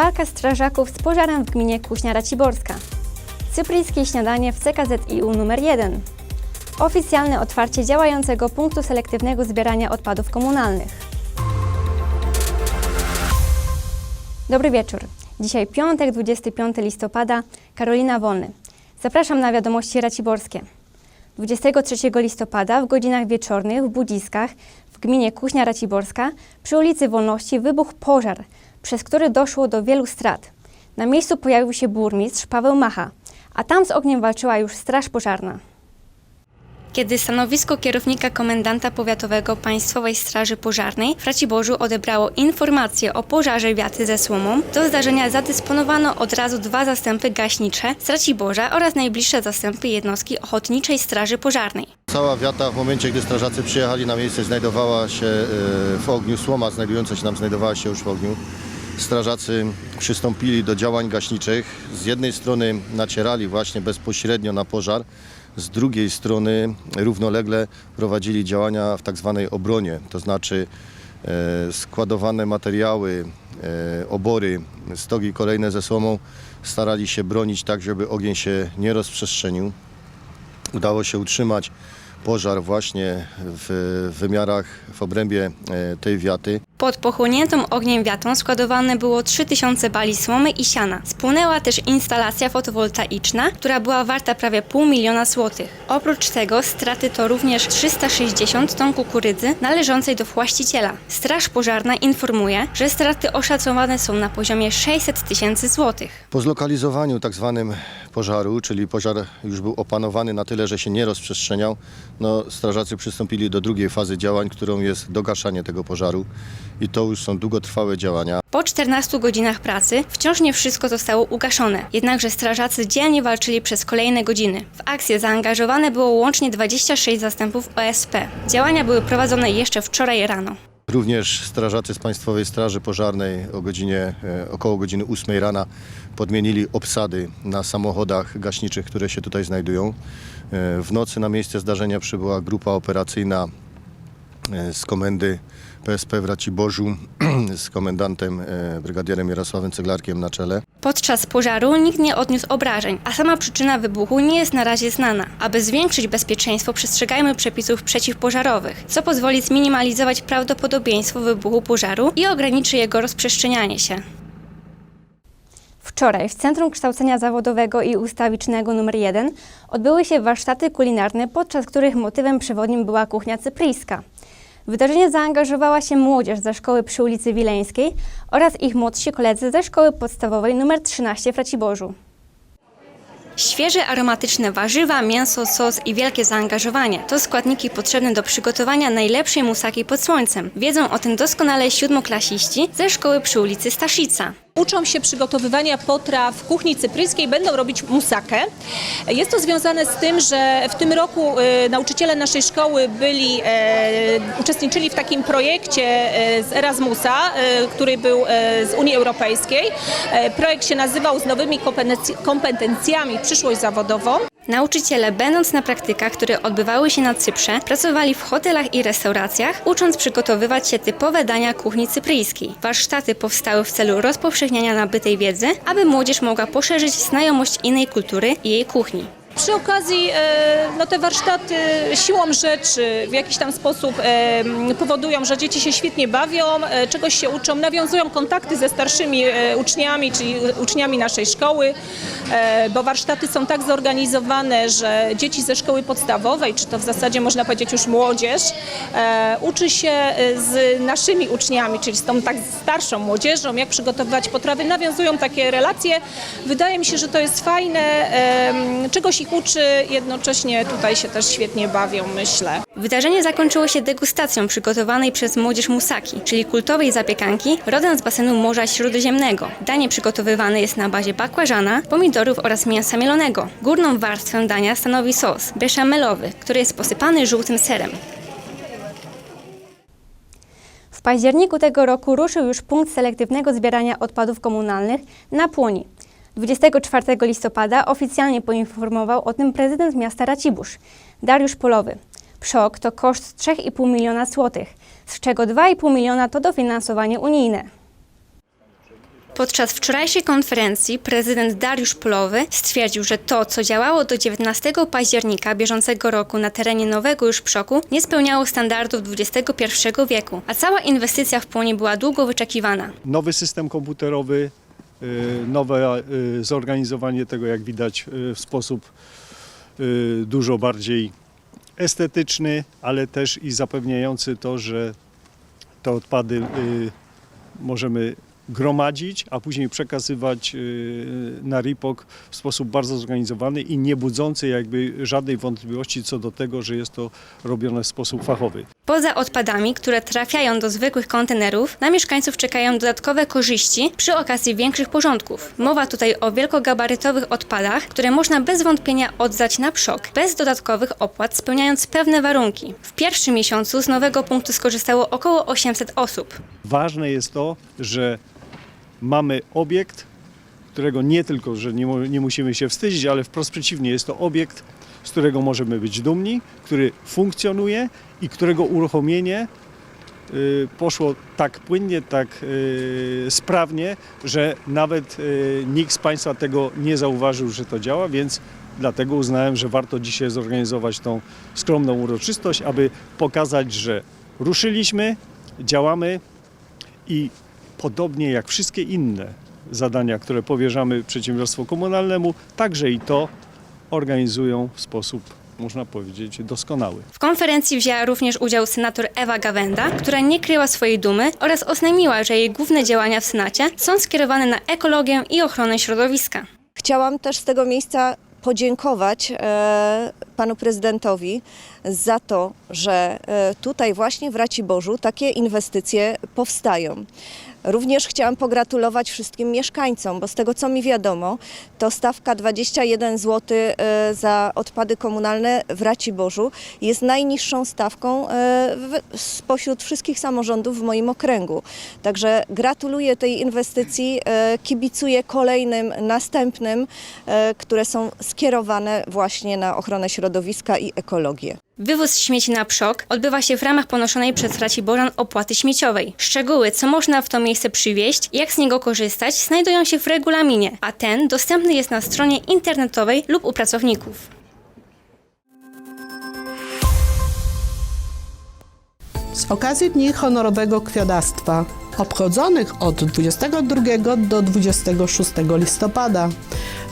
Walka strażaków z pożarem w gminie Kuźnia Raciborska. Cypryjskie śniadanie w CKZIU nr 1. Oficjalne otwarcie działającego punktu selektywnego zbierania odpadów komunalnych. Dobry wieczór. Dzisiaj piątek, 25 listopada, Karolina Wolny. Zapraszam na wiadomości raciborskie. 23 listopada w godzinach wieczornych w Budziskach w gminie Kuźnia Raciborska przy ulicy Wolności wybuchł pożar, przez który doszło do wielu strat. Na miejscu pojawił się burmistrz Paweł Macha, a tam z ogniem walczyła już straż pożarna. Kiedy stanowisko kierownika komendanta powiatowego Państwowej Straży Pożarnej w Raciborzu odebrało informację o pożarze wiaty ze słomą, do zdarzenia zadysponowano od razu dwa zastępy gaśnicze z Raciborza oraz najbliższe zastępy jednostki Ochotniczej Straży Pożarnej. Cała wiata w momencie, gdy strażacy przyjechali na miejsce, znajdowała się e, w ogniu, słoma znajdująca się tam znajdowała się już w ogniu. Strażacy przystąpili do działań gaśniczych. Z jednej strony nacierali właśnie bezpośrednio na pożar, z drugiej strony równolegle prowadzili działania w tak zwanej obronie, to znaczy e, składowane materiały, e, obory, stogi kolejne ze słomą starali się bronić tak, żeby ogień się nie rozprzestrzenił udało się utrzymać pożar właśnie w wymiarach, w obrębie e, tej wiaty. Pod pochłoniętą ogniem wiatą składowane było 3000 bali słomy i siana. Spłynęła też instalacja fotowoltaiczna, która była warta prawie pół miliona złotych. Oprócz tego straty to również 360 ton kukurydzy należącej do właściciela. Straż pożarna informuje, że straty oszacowane są na poziomie 600 tysięcy złotych. Po zlokalizowaniu tak zwanym pożaru, czyli pożar już był opanowany na tyle, że się nie rozprzestrzeniał, no, strażacy przystąpili do drugiej fazy działań, którą jest dogaszanie tego pożaru i to już są długotrwałe działania. Po 14 godzinach pracy wciąż nie wszystko zostało ugaszone, jednakże strażacy dzielnie walczyli przez kolejne godziny. W akcję zaangażowane było łącznie 26 zastępów OSP. Działania były prowadzone jeszcze wczoraj rano. Również strażacy z Państwowej Straży Pożarnej o godzinie, e, około godziny 8 rana podmienili obsady na samochodach gaśniczych, które się tutaj znajdują. E, W nocy na miejsce zdarzenia przybyła grupa operacyjna e, z komendy PSP w Raciborzu z komendantem e, brygadierem Jarosławem Ceglarkiem na czele. Podczas pożaru nikt nie odniósł obrażeń, a sama przyczyna wybuchu nie jest na razie znana. Aby zwiększyć bezpieczeństwo, przestrzegajmy przepisów przeciwpożarowych, co pozwoli zminimalizować prawdopodobieństwo wybuchu pożaru i ograniczy jego rozprzestrzenianie się. Wczoraj w Centrum Kształcenia Zawodowego i Ustawicznego nr 1 odbyły się warsztaty kulinarne, podczas których motywem przewodnim była kuchnia cypryjska. W wydarzenie zaangażowała się młodzież ze szkoły przy ulicy Wileńskiej oraz ich młodsi koledzy ze szkoły podstawowej nr 13 w Raciborzu. Świeże, aromatyczne warzywa, mięso, sos i wielkie zaangażowanie to składniki potrzebne do przygotowania najlepszej musaki pod słońcem. Wiedzą o tym doskonale siódmoklasiści ze szkoły przy ulicy Staszica. Uczą się przygotowywania potraw w kuchni cypryjskiej, będą robić musakę. Jest to związane z tym, że w tym roku e, nauczyciele naszej szkoły byli, e, uczestniczyli w takim projekcie e, z Erasmusa, e, który był z Unii Europejskiej. Projekt się nazywał z nowymi kompetenc- kompetencjami przyszłość zawodową. Nauczyciele, będąc na praktykach, które odbywały się na Cyprze, pracowali w hotelach i restauracjach, ucząc przygotowywać się typowe dania kuchni cypryjskiej. Warsztaty powstały w celu rozpowszechniania nabytej wiedzy, aby młodzież mogła poszerzyć znajomość innej kultury i jej kuchni. Przy okazji e, no te warsztaty siłą rzeczy w jakiś tam sposób e, powodują, że dzieci się świetnie bawią, e, czegoś się uczą, nawiązują kontakty ze starszymi uczniami, czyli uczniami naszej szkoły, bo warsztaty są tak zorganizowane, że dzieci ze szkoły podstawowej, czy to w zasadzie można powiedzieć już młodzież, uczy się z naszymi uczniami, czyli z tą tak starszą młodzieżą, jak przygotowywać potrawy, nawiązują takie relacje. Wydaje mi się, że to jest fajne, czegoś ich uczy, jednocześnie tutaj się też świetnie bawią, myślę. Wydarzenie zakończyło się degustacją przygotowanej przez młodzież musaki, czyli kultowej zapiekanki rodem z basenu Morza Śródziemnego. Danie przygotowywane jest na bazie bakłażana, pomidorów oraz mięsa mielonego. Górną warstwę dania stanowi sos beszamelowy, który jest posypany żółtym serem. W październiku tego roku ruszył już punkt selektywnego zbierania odpadów komunalnych na Płoni. 24 listopada oficjalnie poinformował o tym prezydent miasta Racibórz, Dariusz Polowy. Przok to koszt 3,5 miliona złotych, z czego 2,5 miliona to dofinansowanie unijne. Podczas wczorajszej konferencji prezydent Dariusz Polowy stwierdził, że to, co działało do 19 października bieżącego roku na terenie nowego już przoku, nie spełniało standardów XXI wieku, a cała inwestycja w Płonie była długo wyczekiwana. nowy system komputerowy, nowe y, zorganizowanie tego, jak widać, y, w sposób y, dużo bardziej estetyczny, ale też i zapewniający to, że te odpady y, możemy gromadzić, a później przekazywać y, na RIPOK w sposób bardzo zorganizowany i nie budzący jakby żadnej wątpliwości co do tego, że jest to robione w sposób fachowy. Poza odpadami, które trafiają do zwykłych kontenerów, na mieszkańców czekają dodatkowe korzyści przy okazji większych porządków. Mowa tutaj o wielkogabarytowych odpadach, które można bez wątpienia oddać na przok, bez dodatkowych opłat, spełniając pewne warunki. W pierwszym miesiącu z nowego punktu skorzystało około 800 osób. Ważne jest to, że mamy obiekt, którego nie tylko, że nie, nie musimy się wstydzić, ale wprost przeciwnie, jest to obiekt, z którego możemy być dumni, który funkcjonuje i którego uruchomienie y, poszło tak płynnie, tak y, sprawnie, że nawet y, nikt z Państwa tego nie zauważył, że to działa, więc dlatego uznałem, że warto dzisiaj zorganizować tą skromną uroczystość, aby pokazać, że ruszyliśmy, działamy i podobnie jak wszystkie inne zadania, które powierzamy przedsiębiorstwu komunalnemu, także i to organizują w sposób, można powiedzieć, doskonały. W konferencji wzięła również udział senator Ewa Gawenda, która nie kryła swojej dumy oraz oznajmiła, że jej główne działania w Senacie są skierowane na ekologię i ochronę środowiska. Chciałam też z tego miejsca podziękować e, panu prezydentowi za to, że e, tutaj właśnie w Raciborzu takie inwestycje powstają. Również chciałam pogratulować wszystkim mieszkańcom, bo z tego co mi wiadomo, to stawka 21 zł e, za odpady komunalne w Raciborzu jest najniższą stawką e, spośród wszystkich samorządów w moim okręgu. Także gratuluję tej inwestycji, e, kibicuję kolejnym, następnym, które są skierowane właśnie na ochronę środowiska i ekologię. Wywóz śmieci na przok odbywa się w ramach ponoszonej przez Raciborzan opłaty śmieciowej. Szczegóły, co można w to miejsce przywieźć jak z niego korzystać, znajdują się w regulaminie, a ten dostępny jest na stronie internetowej lub u pracowników. Z okazji Dni Honorowego Kwiadactwa, obchodzonych od 22 do 26 listopada,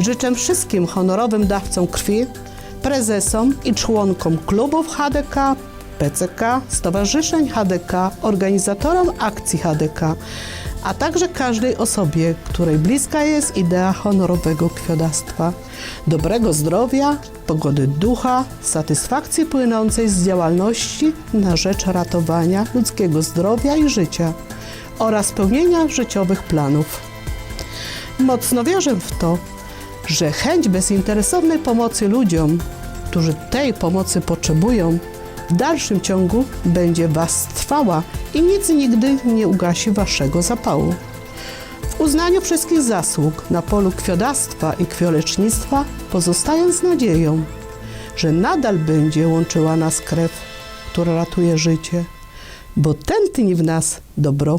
życzę wszystkim honorowym dawcom krwi, prezesom i członkom klubów HDK, PCK, stowarzyszeń HDK, organizatorom akcji HDK, a także każdej osobie, której bliska jest idea honorowego kwiadactwa, dobrego zdrowia, pogody ducha, satysfakcji płynącej z działalności na rzecz ratowania ludzkiego zdrowia i życia oraz spełnienia życiowych planów. Mocno wierzę w to, że chęć bezinteresownej pomocy ludziom, którzy tej pomocy potrzebują, w dalszym ciągu będzie Was trwała i nic nigdy nie ugasi Waszego zapału. W uznaniu wszystkich zasług na polu kwiodactwa i kwiolecznictwa pozostając z nadzieją, że nadal będzie łączyła nas krew, która ratuje życie, bo tętni w nas dobro.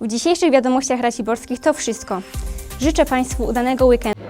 W dzisiejszych wiadomościach raciborskich to wszystko. Życzę Państwu udanego weekendu.